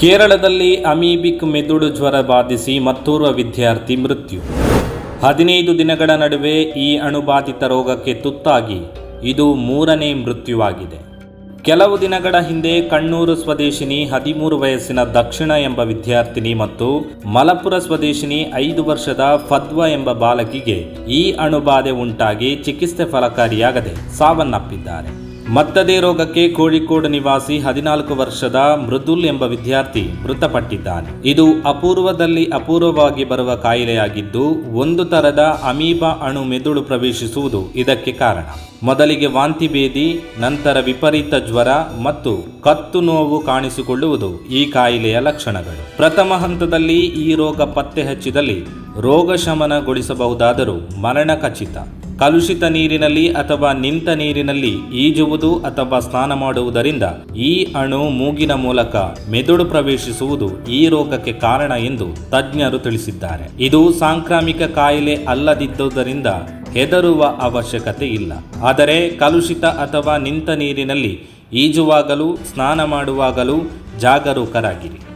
ಕೇರಳದಲ್ಲಿ ಅಮೀಬಿಕ್ ಮೆದುಳು ಜ್ವರ ಬಾಧಿಸಿ ಮತ್ತೋರ್ವ ವಿದ್ಯಾರ್ಥಿ ಮೃತ್ಯು. ಹದಿನೈದು ದಿನಗಳ ನಡುವೆ ಈ ಅಣುಬಾಧಿತ ರೋಗಕ್ಕೆ ತುತ್ತಾಗಿ ಇದು ಮೂರನೇ ಮೃತ್ಯುವಾಗಿದೆ. ಕೆಲವು ದಿನಗಳ ಹಿಂದೆ ಕಣ್ಣೂರು ಸ್ವದೇಶಿನಿ ಹದಿಮೂರು ವಯಸ್ಸಿನ ದಕ್ಷಿಣ ಎಂಬ ವಿದ್ಯಾರ್ಥಿನಿ ಮತ್ತು ಮಲಪುರ ಸ್ವದೇಶಿನಿ ಐದು ವರ್ಷದ ಫದ್ವ ಎಂಬ ಬಾಲಕಿಗೆ ಈ ಅಣುಬಾಧೆ ಉಂಟಾಗಿ ಚಿಕಿತ್ಸೆ ಫಲಕಾರಿಯಾಗದೆ ಸಾವನ್ನಪ್ಪಿದ್ದಾರೆ. ಮತ್ತದೇ ರೋಗಕ್ಕೆ ಕೋಳಿಕೋಡು ನಿವಾಸಿ ಹದಿನಾಲ್ಕು ವರ್ಷದ ಮೃದುಲ್ ಎಂಬ ವಿದ್ಯಾರ್ಥಿ ಮೃತಪಟ್ಟಿದ್ದಾನೆ. ಇದು ಅಪೂರ್ವದಲ್ಲಿ ಅಪೂರ್ವವಾಗಿ ಬರುವ ಕಾಯಿಲೆಯಾಗಿದ್ದು, ಒಂದು ತರದ ಅಮೀಬಾ ಅಣು ಮೆದುಳು ಪ್ರವೇಶಿಸುವುದು ಇದಕ್ಕೆ ಕಾರಣ. ಮೊದಲಿಗೆ ವಾಂತಿ ಭೇದಿ, ನಂತರ ವಿಪರೀತ ಜ್ವರ ಮತ್ತು ಕತ್ತು ನೋವು ಕಾಣಿಸಿಕೊಳ್ಳುವುದು ಈ ಕಾಯಿಲೆಯ ಲಕ್ಷಣಗಳು. ಪ್ರಥಮ ಹಂತದಲ್ಲಿ ಈ ರೋಗ ಪತ್ತೆ ಹಚ್ಚಿದಲ್ಲಿ ರೋಗ ಶಮನಗೊಳಿಸಬಹುದಾದರೂ ಮರಣ ಖಚಿತ. ಕಲುಷಿತ ನೀರಿನಲ್ಲಿ ಅಥವಾ ನಿಂತ ನೀರಿನಲ್ಲಿ ಈಜುವುದು ಅಥವಾ ಸ್ನಾನ ಮಾಡುವುದರಿಂದ ಈ ಅಣು ಮೂಗಿನ ಮೂಲಕ ಮೆದುಳು ಪ್ರವೇಶಿಸುವುದು ಈ ರೋಗಕ್ಕೆ ಕಾರಣ ಎಂದು ತಜ್ಞರು ತಿಳಿಸಿದ್ದಾರೆ. ಇದು ಸಾಂಕ್ರಾಮಿಕ ಕಾಯಿಲೆ ಅಲ್ಲದಿದ್ದುದರಿಂದ ಹೆದರುವ ಅವಶ್ಯಕತೆ ಇಲ್ಲ. ಆದರೆ ಕಲುಷಿತ ಅಥವಾ ನಿಂತ ನೀರಿನಲ್ಲಿ ಈಜುವಾಗಲೂ, ಸ್ನಾನ ಮಾಡುವಾಗಲೂ ಜಾಗರೂಕರಾಗಿರಿ.